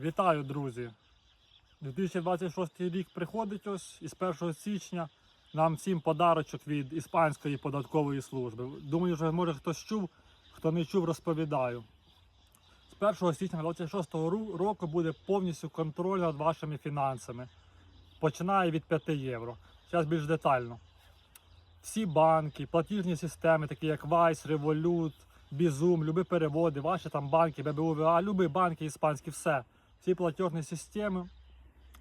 Вітаю, друзі! 2026 рік приходить ось і з 1 січня нам всім подарочок від Іспанської податкової служби. Думаю, вже може хтось чув, хто не чув, розповідаю. З 1 січня 2026 ру- року буде повністю контроль над вашими фінансами. Починає від 5 євро. Зараз більш детально. Всі банки, платіжні системи, такі як Vice, Revolut, Bizum, любі переводи, ваші там банки, ББУВА, любі банки іспанські, все. Всі платіжні системи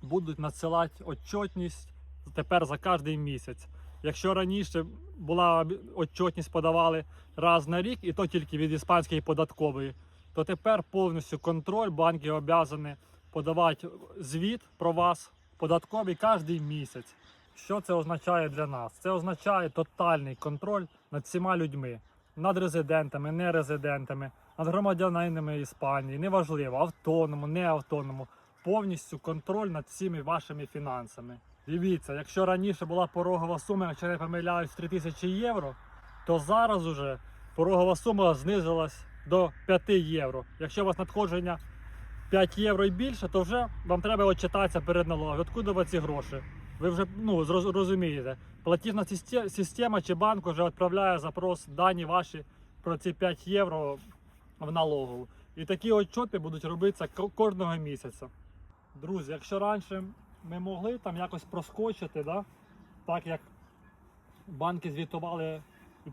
будуть надсилати отчетність тепер за кожен місяць. Якщо раніше була отчетність подавали раз на рік, і то тільки від іспанської податкової, то тепер повністю контроль банки обязані подавати звіт про вас податковий кожен місяць. Що це означає для нас? Це означає тотальний контроль над всіма людьми, над резидентами, нерезидентами, над громадянинами Іспанії, неважливо, автономо, не автономо, повністю контроль над всіми вашими фінансами. Дивіться, якщо раніше була порогова сума, якщо не помиляюсь, 3000 євро, то зараз уже порогова сума знизилась до 5 євро. Якщо у вас надходження 5 євро і більше, то вже вам треба отчитатися перед налогом. Откуда ви ці гроші? Ви вже ну, розумієте. Платіжна система чи банк вже відправляє запрос дані ваші про ці 5 євро в налогову. І такі отчоти будуть робитися кожного місяця. Друзі, якщо раніше ми могли там якось проскочити, да? так як банки звітували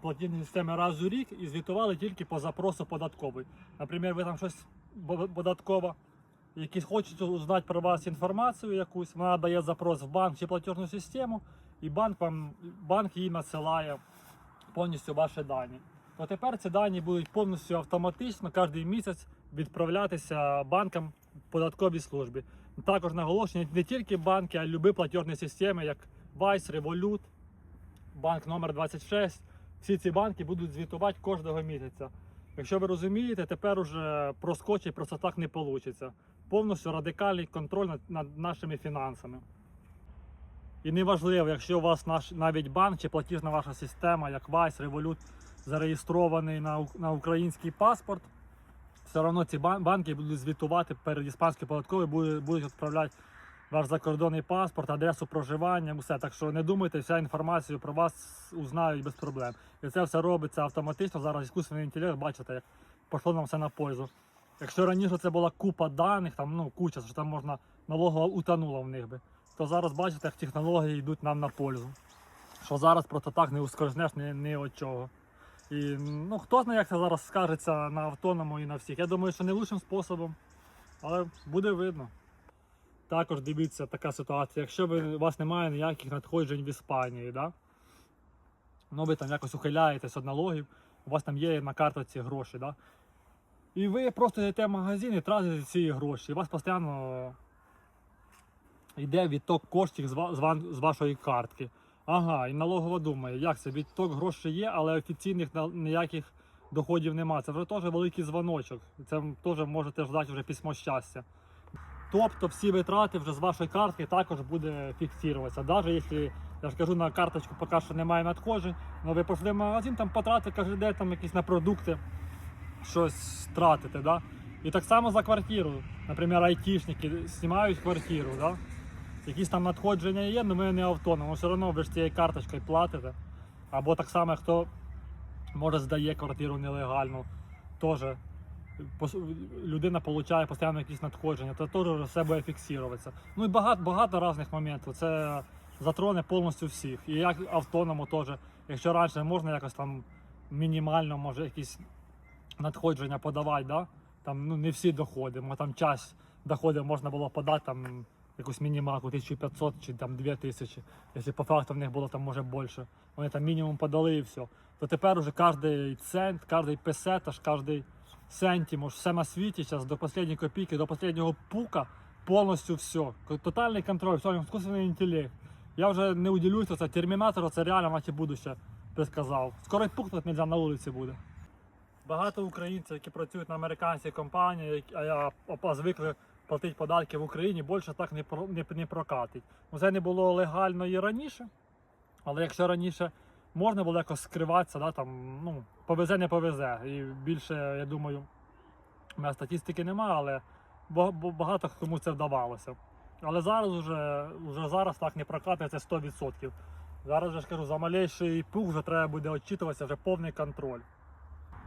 платіжні системи раз у рік і звітували тільки по запросу податковий. Наприклад, ви там щось податково, які хочуть узнати про вас інформацію якусь, вона дає запрос в банк чи платіжну систему, і банк вам банк їй надсилає повністю ваші дані. То тепер ці дані будуть повністю автоматично кожен місяць відправлятися банкам податковій службі. Також наголошення не тільки банки, а й любі платіжні системи, як Vice, Revolut, банк номер 26. Всі ці банки будуть звітувати кожного місяця. Якщо ви розумієте, тепер уже проскочить просто так не вийде. Повністю радикальний контроль над, над нашими фінансами. І неважливо, якщо у вас наш навіть банк чи платіжна ваша система, як Vice, Revolut, зареєстрований на, на український паспорт, все одно ці банки будуть звітувати перед іспанською податковою, будуть, будуть відправляти ваш закордонний паспорт, адресу проживання, все. Так що не думайте, вся інформація про вас узнають без проблем. І це все робиться автоматично. Зараз іскусственний інтелект, бачите, як пішло нам все на пользу. Якщо раніше це була купа даних, там ну куча, що там можна налогова утонула в них би, то зараз бачите, як технології йдуть нам на пользу. Що зараз просто так не ускользнеш ні, ні від чого. І ну хто знає, як це зараз скажеться на автоному і на всіх. Я думаю, що не лучшим способом, але буде видно. Також дивіться така ситуація, якщо ви, у вас немає ніяких надходжень в Іспанії, да? ну ви там якось ухиляєтесь від налогів, у вас там є на картоці гроші, да? І ви просто йдете в магазин і тратите ці гроші, і у вас постійно йде відток коштів з, вашої картки. Ага, і налогова думає, як це відток грошей є, але офіційних ніяких доходів немає. Це вже теж великий дзвоночок. Це теж можете ждати вже письмо щастя. Тобто всі витрати вже з вашої картки також буде фіксуватися. Навіть якщо, я ж кажу, на карточку поки що немає надходжень, але ви пішли в магазин, там потратите кожен день там якісь на продукти, щось тратите. Да? І так само за квартиру. Наприклад, айтішники знімають квартиру. Да? Якісь там надходження є, але ми не автономно, все одно ви ж цією карточкою платите. Або так само, хто може здає квартиру нелегально, теж людина отримує постійно якісь надходження, то теж все буде фіксуватися. Ну і багато, багато різних моментів. Це затроне повністю всіх. І як автономо теж. Якщо раніше можна якось там мінімально, може якісь надходження подавати, да? там ну, не всі доходи, мо там час доходів можна було подати там якусь мінімалку 1500 чи там 2000, якщо по факту в них було там може більше. Вони там мінімум подали і все. То тепер уже кожен цент, кожен песетаж, кожен сентім, уж все на світі зараз до останньої копійки, до останнього пука повністю все. Тотальний контроль, все, іскусственний інтелект. Я вже не уділюся, це термінатор, це реально мати будуще, сказав. Скоро й пукнути не на вулиці буде. Багато українців, які працюють на американській компанії, а я звикли платити податки в Україні, більше так не, не, не прокатить. Ну, Це не було легально і раніше, але якщо раніше можна було якось скриватися, да, там, ну, повезе, не повезе. І більше, я думаю, у мене статистики немає, але багато кому це вдавалося. Але зараз вже, вже зараз так не прокатує це 100%. Зараз же ж кажу, за малейший пух вже треба буде відчитуватися вже повний контроль.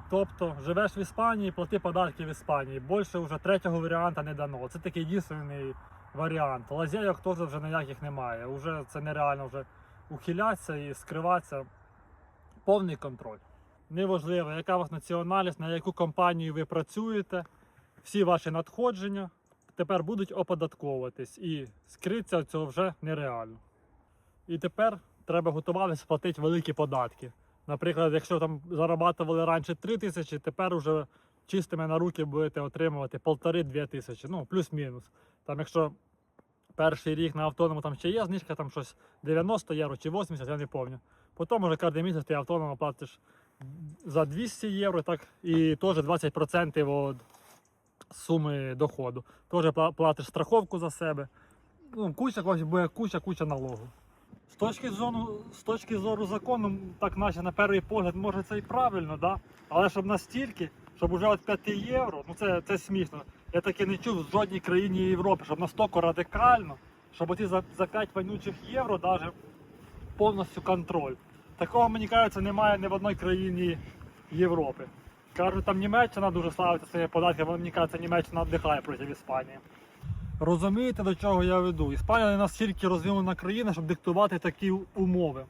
Тобто живеш в Іспанії, плати податки в Іспанії. Більше вже третього варіанта не дано. Це такий єдиний варіант. Лазейок теж вже ніяких немає. Уже це нереально вже ухилятися і скриватися. Повний контроль. Неважливо, яка у вас національність, на яку компанію ви працюєте, всі ваші надходження тепер будуть оподатковуватись і скритися цього вже нереально. І тепер треба готуватися платити великі податки. Наприклад, якщо там зарабатували раніше 3 тисячі, тепер вже чистими на руки будете отримувати 1,5-2 тисячі, ну плюс-мінус. Там, якщо перший рік на автоному там ще є знижка, там щось 90 євро чи 80, я не пам'ятаю. Потім вже кожен місяць ти автономно платиш за 200 євро, так, і теж 20% від суми доходу. Теж платиш страховку за себе. Ну, куча буде куча, куча налогу. З точки, зору, з точки зору закону, так наче на перший погляд, може це і правильно, да? але щоб настільки, щоб уже от 5 євро, ну це, це смішно. Я таке не чув в жодній країні Європи, щоб настільки радикально, щоб оті за, за 5 вонючих євро даже повністю контроль. Такого, мені кажеться, немає ні в одній країні Європи. Кажуть, там Німеччина дуже славиться своїми податками, але мені кажеться, Німеччина віддихає проти Іспанії. Розумієте, до чого я веду? Іспанія не настільки розвинена країна, щоб диктувати такі умови.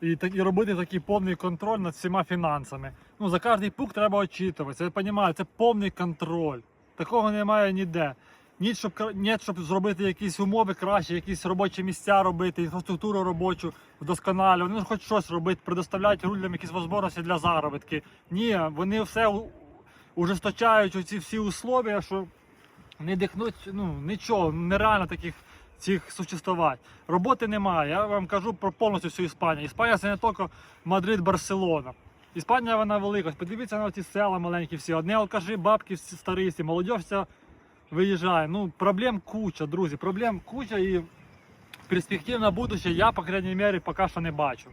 І, так, і робити такий повний контроль над всіма фінансами. Ну, за кожний пункт треба очитуватися. Я розумію, це повний контроль. Такого немає ніде. Ні, щоб, ні, щоб зробити якісь умови краще, якісь робочі місця робити, інфраструктуру робочу вдосконалювати, ну хоч щось робити, предоставляють людям якісь можливості для заробітки. Ні, вони все ужесточають оці всі условия, що не дихнуть, ну нічого, нереально таких цих существувати. Роботи немає. Я вам кажу про повністю всю Іспанію. Іспанія це не тільки Мадрид, Барселона. Іспанія вона велика. Подивіться на ці села маленькі всі. Одне алкаші, бабки всі, молодь вся виїжджає. Ну, проблем куча, друзі. Проблем куча і перспектив на будущее я, по крайній мірі, поки що не бачу.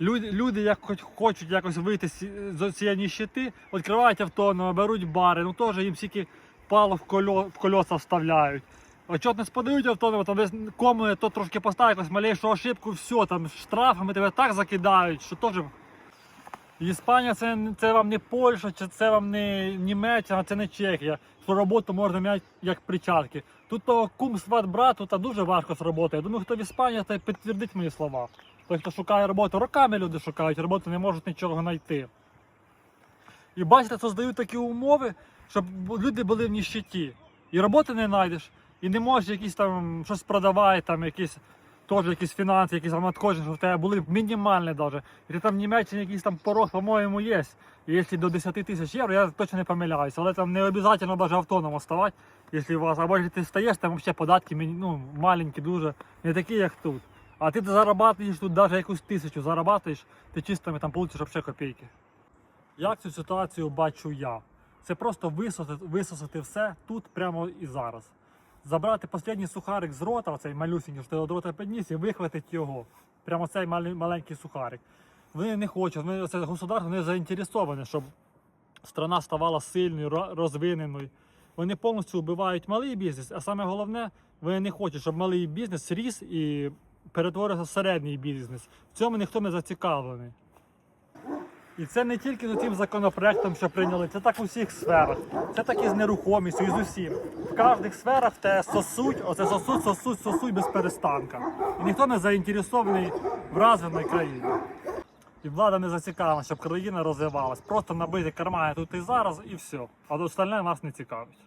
Люди, люди як хоч хочуть якось вийти з ці- з цієї ніщити, відкривають автономи, беруть бари, ну теж їм всіки пало в, кольо, в кольоса вставляють. Отчетність подають автономи, там десь кому то трошки поставить якусь малейшу ошибку, все, там штрафами тебе так закидають, що теж. Іспанія це, це вам не Польща, чи це вам не Німеччина, це не Чехія. Що роботу можна міняти як причатки. Тут того кум сват брату та дуже важко з роботи. Я думаю, хто в Іспанії, той підтвердить мої слова. Той, хто шукає роботу, роками люди шукають, роботу не можуть нічого знайти. І бачите, создають такі умови, щоб люди були в ніщиті. І роботи не знайдеш, і не можеш якісь там щось продавати, там якісь теж якісь фінанси, якісь надходження, щоб в тебе були мінімальні навіть. І ти там в Німеччині якийсь там порог, по-моєму, є. І якщо до 10 тисяч євро, я точно не помиляюся, але там не обов'язково навіть автономом ставати, якщо у вас, або якщо ти стаєш, там взагалі податки ну, маленькі дуже, не такі, як тут. А ти зарабатуєш тут навіть якусь тисячу зарабатуєш, ти чистими там получиш взагалі копійки. Як цю ситуацію бачу я? Це просто висосати, висосати все тут прямо і зараз. Забрати останній сухарик з рота, оцей малюсінький, що ти до рота підніс, і вихватити його. Прямо цей маленький сухарик. Вони не хочуть, вони, це государство не заінтересоване, щоб страна ставала сильною, розвиненою. Вони повністю вбивають малий бізнес, а саме головне, вони не хочуть, щоб малий бізнес ріс і перетворився в середній бізнес. В цьому ніхто не зацікавлений. І це не тільки з цим законопроектом, що прийняли, це так у всіх сферах. Це так і з нерухомістю, і з усім. В кожних сферах те сосуть, оце сосуть, сосуть, сосуть без перестанка. І ніхто не заінтересований в розвиненій країні. І влада не зацікавлена, щоб країна розвивалась. Просто набити кармани тут і зараз, і все. А до остальне нас не цікавить.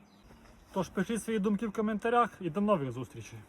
Тож пишіть свої думки в коментарях і до нових зустрічей.